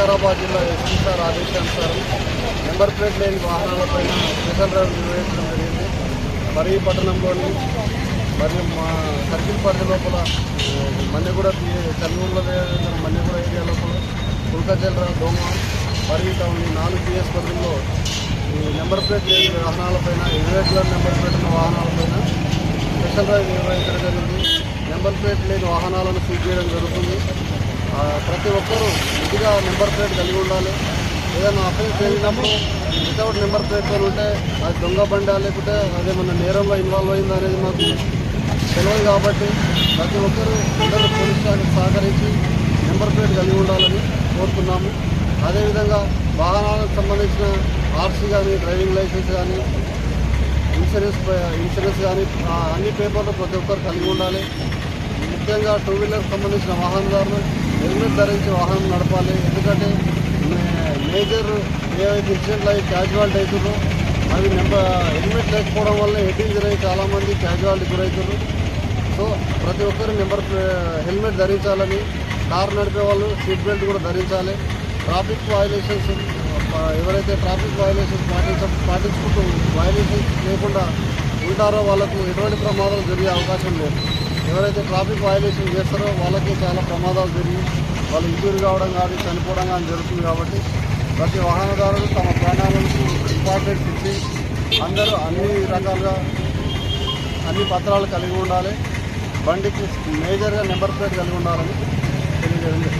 వికారాబాద్ జిల్లా SP sir ఆదేశానుసారం number plate లేని వాహనాలపైన స్పెషల్ డ్రైవ్ నిర్వహించడం జరిగింది. మరి పట్టణంలోని మరియు మా సర్కిల్ పరిధి లోపల మన్నెగూడ చంద్రూరులో మన్నెగూడ ఏరియా లోపల కుల్కచల్ర దోమ మరియు టౌన్ నాలుగు పిఎస్ పరిధిలో ఈ నెంబర్ ప్లేట్ లేని వాహనాలపైన ఇరవై నెంబర్ ప్లేట్ ఉన్న వాహనాలపైన స్పెషల్ డ్రైవ్ నిర్వహించడం జరిగింది. నెంబర్ ప్లేట్ లేని వాహనాలను సీజ్ చేయడం జరుగుతుంది. ప్రతి ఒక్కరూ ఇదిగా నెంబర్ ప్లేట్ కలిగి ఉండాలి. ఏదైనా అఫెన్స్ జరిగినప్పుడు వితౌట్ నెంబర్ ప్లేట్తో ఉంటే అది దొంగ బండి లేకుంటే అదేమన్నా నేరంలో ఇన్వాల్వ్ అయింది అనేది మాకు తెలియదు కాబట్టి ప్రతి ఒక్కరూ అందరూ పోలీస్ శాఖకు సహకరించి నెంబర్ ప్లేట్ కలిగి ఉండాలని కోరుతున్నాము. అదేవిధంగా వాహనాలకు సంబంధించిన ఆర్సీ కానీ డ్రైవింగ్ లైసెన్స్ కానీ ఇన్సూరెన్స్ ఇన్సూరెన్స్ కానీ అన్ని పేపర్లు ప్రతి ఒక్కరు కలిగి ఉండాలి. ముఖ్యంగా టూ వీలర్కి సంబంధించిన వాహనదారులు హెల్మెట్ ధరించి వాహనం నడపాలి. ఎందుకంటే మే- మేజర్ ఏవైతే ఇన్సిడెంట్లు అవి క్యాజువాలిటీ అవుతుందో అవి నెంబర్ హెల్మెట్ లేకపోవడం వల్ల హెడ్ ఇంజరీ అయ్యి చాలామంది క్యాజువాలిటీ గురవుతున్నారు సో ప్రతి ఒక్కరు నెంబర్ హెల్మెట్ ధరించాలని కారు నడిపే వాళ్ళు సీట్ బెల్ట్ కూడా ధరించాలి. ట్రాఫిక్ వయలేషన్స్ ఎవరైతే ట్రాఫిక్ వయలేషన్స్ పాటించ పాటించుకుంటూ వయలేషన్స్ లేకుండా ఉంటారో వాళ్ళకు ఎటువంటి ప్రమాదాలు జరిగే అవకాశం లేదు. ఎవరైతే ట్రాఫిక్ వయలేషన్ చేస్తారో వాళ్ళకి చాలా ప్రమాదాలు జరిగి వాళ్ళు ఇంజూరీ కావడం కానీ చనిపోవడం కానీ జరుగుతుంది కాబట్టి ప్రతి వాహనదారులు తమ ప్రాణాలకు ఇంపార్టెన్స్ ఇచ్చి అందరూ అన్ని రకాలుగా అన్ని పత్రాలు కలిగి ఉండాలి. బండికి మేజర్గా నెంబర్ ప్లేట్ కలిగి ఉండాలని తెలియజేయండి